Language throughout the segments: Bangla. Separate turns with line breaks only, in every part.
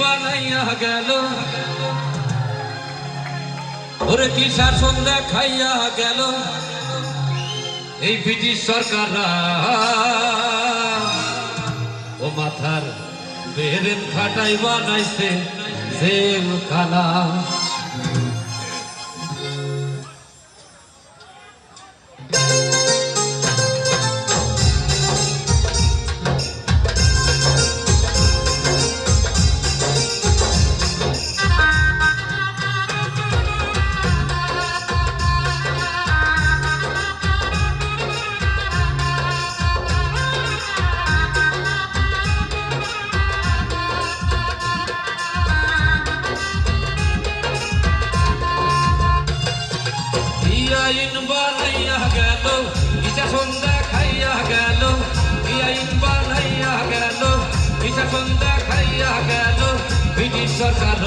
বানাইয়া গেল। ওরে কি শাসন দেখাইয়া গেল? এই ব্রিটিশ সরকার ও মাথার বেরেন খাটাই বানাইছে জেলখানা। আইন বানাইয়া গেল ইচ্ছা সন্ধ্যা খাইয়া গেল বিয়াইন বানাইয়া গেল ইচ্ছা সন্ধ্যা খাইয়া গেল ব্রিটিশ সরকার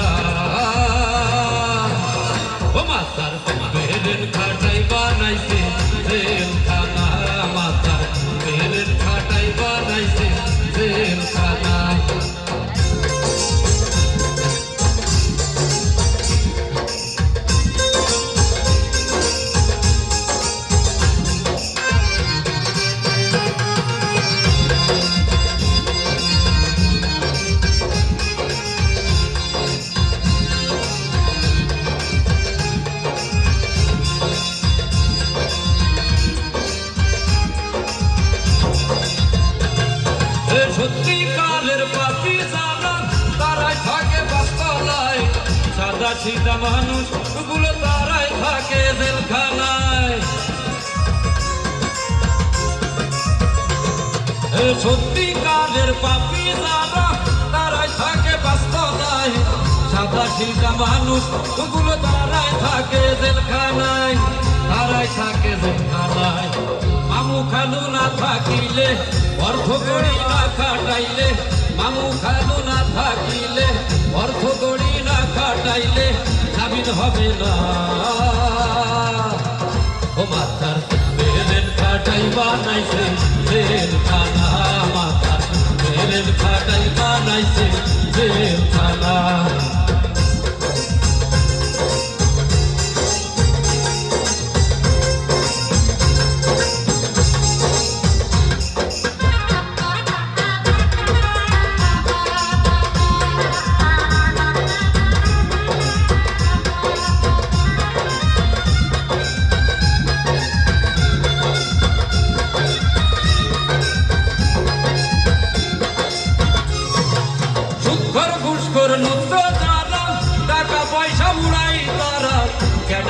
ও মাস্টার বেরেন খাটাই সাদা সিধা মানুষগুলো তারাই থাকে জেলখানায়। সত্যিকারের পাপি জানা তারাই থাকে বাস্তলায় সাদা সিধা মানুষগুলো তারাই থাকে জেলখানায়। তারাই থাকে জেলখানায়। মামু খালু না থাকিলে অর্থ করি না খাটাইলে, মামু খালু না থাকিলে হবে না। ও মাথার বেরেন খাটাই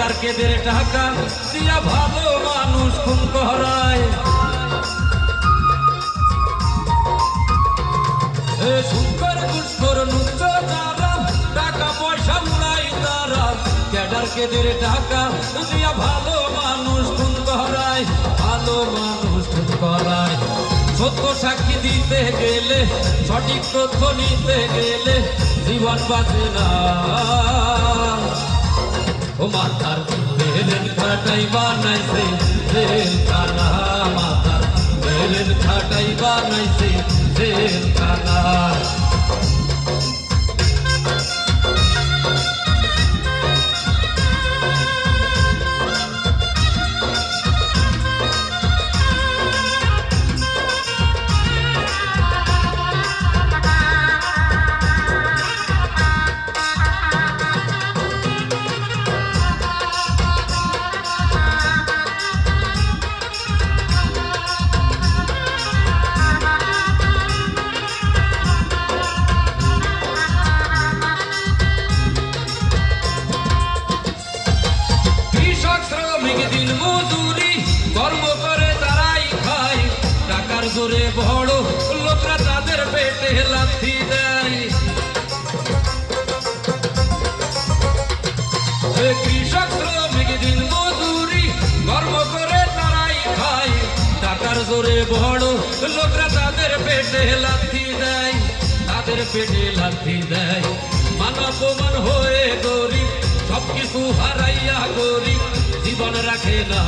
ক্যাডার কেদের টাকা দিয়া ভালো মানুষ খুন করায় সুখর ঘুষখোর নুত যারা টাকা পয়সা উড়াই তারা। ক্যাডার কেদের টাকা দিয়া ভালো মানুষ খুন করায় ভালো মানুষ খুন করায় সত্য সাক্ষী দিতে গেলে, সঠিক তথ্য নিতে গেলে, জীবন বাঁচে না। ও মাথার বেরেন খাটাই বানাইছে জেল খানা মাথার বেরেন খাটাই বানাইছে জেল খানা কৃষক শ্রমিক দিন মজুরি টাকার জোরে বড় লোকরা তাদের পেটে লাথি দেয়, তাদের পেটে লাথি দেয়। মান অপমান হয়ে গরিব, সবকিছু হারাইয়া গরিব, জীবন রাখে না।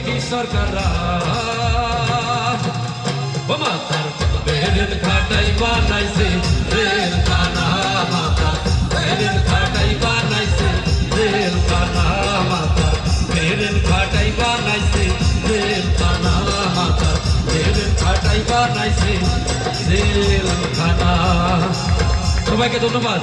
ব্রিটিশ সরকাররা ও মাতার বেরেন খাটাই বানাইছে রেল কানা মাতা বেরেন খাটাই বানাইছে রেল কানা মাতা বেরেন খাটাই বানাইছে রেল কানা মাতা বেরেন খাটাই বানাইছে সবাইকে ধন্যবাদ